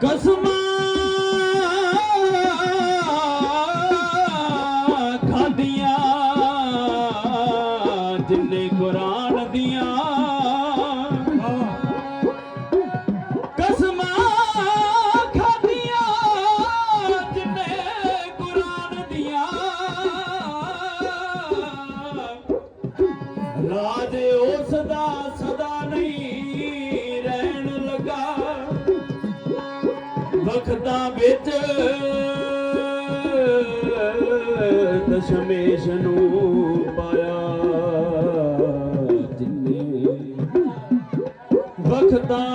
ਕਸਮਾਂ ਖਾਦੀਆਂ ਜਿੰਨੇ ਕੁਰਾਨ ਦੀਆਂ ਰਾਜ ਉਸ ਦਾ ਸਦਾ ਨਹੀਂ ਰਹਿਣ ਲੱਗਾ। ਵਖਤਾਂ ਵਿੱਚ ਦਸ਼ਮੇਸ਼ ਨੂੰ ਪਾਇਆ। ਜਿੰਨੇ ਵਖਤਾਂ